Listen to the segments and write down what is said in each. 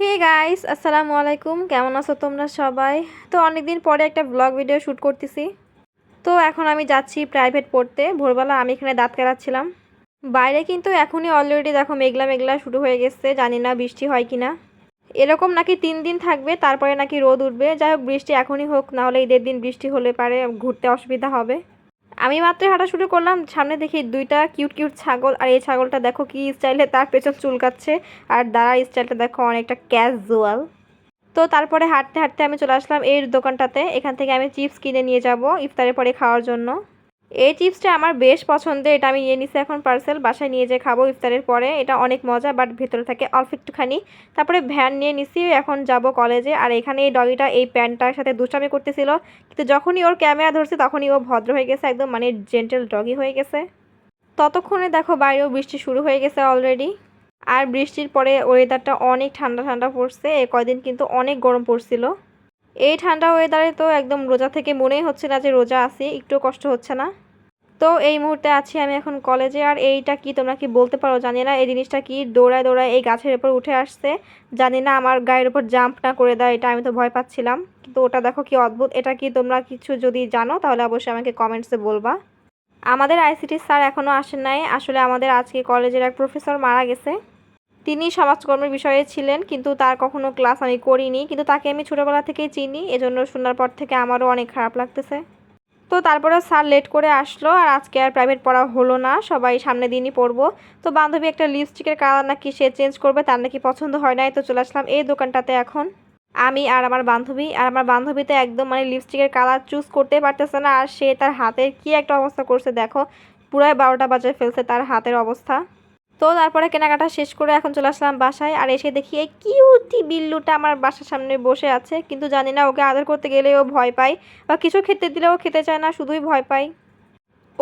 Hey guys আসসালামু আলাইকুম। কেমন আছো তোমরা সবাই? তো অনেকদিন পরে একটা ব্লগ ভিডিও শ্যুট করতেছি। তো এখন আমি যাচ্ছি প্রাইভেট পড়তে। ভোরবেলা আমি এখানে দাঁত কেলাচ্ছিলাম বাইরে কিন্তু এখনই অলরেডি দেখো মেঘলা মেঘলা শুরু হয়ে গেছে। জানি না বৃষ্টি হয় কি না এরকম নাকি তিন দিন থাকবে, তারপরে নাকি রোদ উঠবে। যাই হোক, বৃষ্টি এখনই হোক, নাহলে ঈদের দিন বৃষ্টি হলে পারে, ঘুরতে অসুবিধা হবে। আমি মাত্র হাঁটা শুরু করলাম, সামনে দেখি দুইটা কিউট কিউট ছাগল, আর এই ছাগলটা দেখো কি স্টাইলে তার পেছন চুলকাচ্ছে, আর দাঁড়া স্টাইলটা দেখো অনেকটা ক্যাজুয়াল তো তারপরে হাঁটতে হাঁটতে আমি চলে আসলাম এই দোকানটাতে, এখান থেকে আমি চিপস কিনে নিয়ে যাব ইফতারের পরে খাওয়ার জন্য। এই চিপসটা আমার বেশ পছন্দের। এটা আমি নিয়ে নিছি এখন পার্সেল বাসায় নিয়ে যেয়ে খাব ইফতারের পরে। এটা অনেক মজা বাট ভেতরে থাকে অল্প একটুখানি। তারপরে ভ্যান নিয়ে নিছি, এখন যাব কলেজে আর এখানে এই ডগিটা এই প্যান্টটার সাথে দুষ্টামি করতেছিল। কিন্তু যখনই ওর ক্যামেরা ধরছে, তখনই ও ভদ্র হয়ে গেছে, একদম মানে জেন্টেল ডগি হয়ে গেছে। ততক্ষণে দেখো বাইরেও বৃষ্টি শুরু হয়ে গেছে অলরেডি আর বৃষ্টির পরে ওয়েদারটা অনেক ঠান্ডা ঠান্ডা পড়ছে। এ কয়দিন কিন্তু অনেক গরম পড়ছিল। এই ঠান্ডা ওয়েদারে তো একদম রোজা থেকে মনেই হচ্ছে না যে রোজা আছি, একটু কষ্ট হচ্ছে না। তো এই মুহূর্তে আছি আমি এখন কলেজে আর এইটা কি তোমরা কি বলতে পারো জানি না, এই জিনিসটা কি দৌড়ায় দৌড়ায় এই গাছের উপর উঠে আসছে, জানি না আমার গায়ের উপর জাম্প না করে দেয়, এটা আমি তো ভয় পাচ্ছিলাম। কিন্তু ওটা দেখো কি অদ্ভুত, এটা কি তোমরা কিছু যদি জানো তাহলে অবশ্যই আমাকে কমেন্টসে বলবা। আমাদের আইসিটি স্যার এখনও আসেন নাই, আসলে আমাদের আজকে কলেজের এক প্রফেসর মারা গেছে। তিনি সমাজকর্মের বিষয়ে ছিলেন, কিন্তু তার কখনো ক্লাস আমি করিনি, কিন্তু তাকে আমি ছোটোবেলা থেকেই চিনি, এজন্য শোনার পর থেকে আমারও অনেক খারাপ লাগতেছে। তো তারপরে স্যার লেট করে আসলো, আর আজকে আর প্রাইভেট পড়া হলো না, সবাই সামনে দিনই পড়ব। তো বান্ধবী একটা লিপস্টিকের কালার নাকি সে চেঞ্জ করবে, তার নাকি পছন্দ হয় নাই, তো চলে আসলাম এই দোকানটাতে এখন। আমি আর আমার বান্ধবী, আর আমার বান্ধবী তো একদম মানে লিপস্টিকের কালার চুজ করতে পারতেছে না, আর সে তার হাতের কি একটা অবস্থা করছে দেখো, পুরাই বারোটা বাজে ফেলছে তার হাতের অবস্থা। তো তারপরে কেনাকাটা শেষ করে এখন চলে আসলাম বাসায় আর এসে দেখি এই কিউটি বিল্লুটা আমার বাসার সামনে বসে আছে। কিন্তু জানি না ওকে আদর করতে গেলে ও ভয় পায় বা কিছু খেতে দিলেও খেতে চায় না, শুধুই ভয় পায়।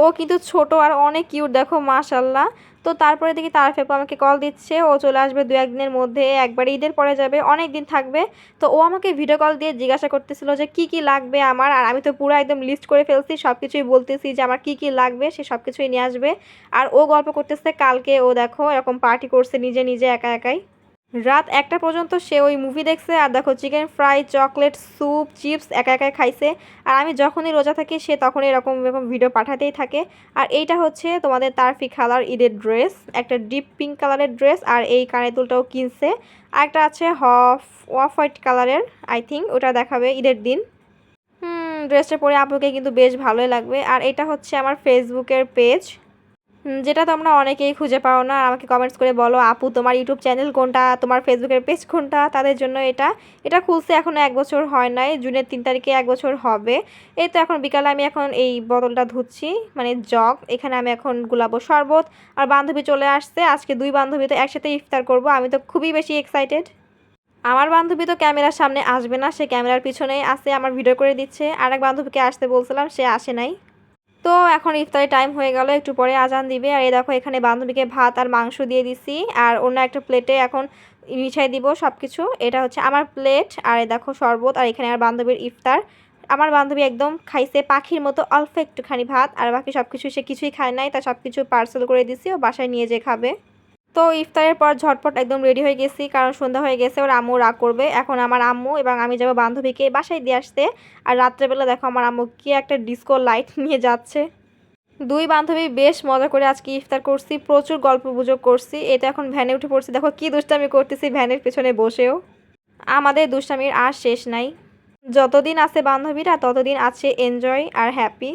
ও কিন্তু ছোট আর অনেক কিউট দেখো মাশাল্লাহ তো তারপরে দেখি তার ফেপু আমাকে কল দিচ্ছে, ও চলে আসবে দু একদিনের মধ্যে, একবার ঈদের পরে যাবে, অনেক দিন থাকবে। তো ও আমাকে ভিডিও কল দিয়ে জিজ্ঞাসা করতেছিল যে কি কি লাগবে আমার, আর আমি তো পুরো একদম লিস্ট করে ফেলছি সব কিছুই বলতেছি যে আমার কি কি লাগবে, সে সব কিছুই নিয়ে আসবে। আর ও গল্প করতেছে কালকে, ও দেখো, এরকম পার্টি করছে নিজে নিজে, একা একাই। রাত একটা পর্যন্ত সে ওই মুভি দেখছে আর দেখো chicken fry chocolate soup chips একা একা খাইছে। আর আমি যখনই রোজা থাকি, সে তখনই এরকম এরকম ভিডিও পাঠাতেই থাকে। আর এইটা হচ্ছে তোমাদের তারফি খালার ঈদের ড্রেস একটা ডিপ পিঙ্ক কালারের ড্রেস আর এই কানের দুলটাও কিনছে। আর একটা আছে হফ অফ হোয়াইট কালারের আই থিঙ্ক ওটা দেখাবে ঈদের দিন। ড্রেসটা পরে আপুকে কিন্তু বেশ ভালোই লাগবে। আর এটা হচ্ছে আমার ফেসবুকের পেজ যেটা তোমরা অনেকেই খুঁজে পাও না। আমাকে কমেন্টস করে বলো, আপু, তোমার ইউটিউব চ্যানেল কোনটা? তোমার ফেসবুকের পেজ কোনটা? তাদের জন্য এটা এটা খুলছে এখনও এক বছর হয় নাই, জুনের তিন তারিখে এক বছর হবে। এই তো এখন বিকালে আমি এখন এই বোতলটা ধুচ্ছি মানে জগ, এখানে আমি এখন গুলাবো শরবত। আর বান্ধবী চলে আসছে, আজকে দুই বান্ধবী তো একসাথে ইফতার করব, আমি তো খুবই বেশি এক্সাইটেড আমার বান্ধবী তো ক্যামেরার সামনে আসবে না, সে ক্যামেরার পিছনেই আসে আমার ভিডিও করে দিচ্ছে। আর এক বান্ধবীকে আসতে বলছিলাম, সে আসে নাই। তো এখন ইফতারের টাইম হয়ে গেল, একটু পরে আজান দিবে। আর এই দেখো, এখানে বান্ধবীকে ভাত আর মাংস দিয়ে দিছি। আর অন্য একটা প্লেটে এখন মিশাই দিব সব কিছু এটা হচ্ছে আমার প্লেট আর এই দেখো শরবত, আর এখানে আর বান্ধবীর ইফতার। আমার বান্ধবী একদম খাইছে পাখির মতো অল্প একটুখানি ভাত, আর বাকি সব কিছু সে কিছুই খায় নাই, তা সব কিছু পার্সেল করে দিছি, ও বাসায় নিয়ে যে খাবে। তো ইফতারের পর ঝটপট একদম রেডি হয়ে গেছি, কারণ সন্ধ্যা হয়ে গেছে, ওর আম্মু রাগ করবে। এখন আমার আম্মু এবং আমি যাব বান্ধবীকে বাসায় দিয়ে আসতে। আর রাত্রেবেলা দেখো আমার আম্মু কি একটা ডিস্কো লাইট নিয়ে যাচ্ছে। দুই বান্ধবী বেশ মজা করে আজকে ইফতার করছি, প্রচুর গল্প গুজব করছি। এটা এখন ভ্যানে উঠে পড়ছি। দেখো কি দুষ্টামি করতেছি ভ্যানের পেছনে বসেও। আমাদের দুষ্টামির আর শেষ নাই। যতদিন আছে বান্ধবীরা, ততদিন আছে এনজয় আর হ্যাপি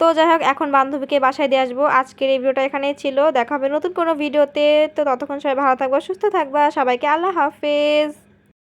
তো যাই হোক, এখন বান্ধবীকে বাসায় দিয়ে আসব। আজকের এই ভিডিওটা এখানেই ছিল। দেখা হবে নতুন কোনো ভিডিওতে। তো ততক্ষণ সবাই ভালো থাকবা, সুস্থ থাকবা। সবাইকে আল্লাহ হাফেজ।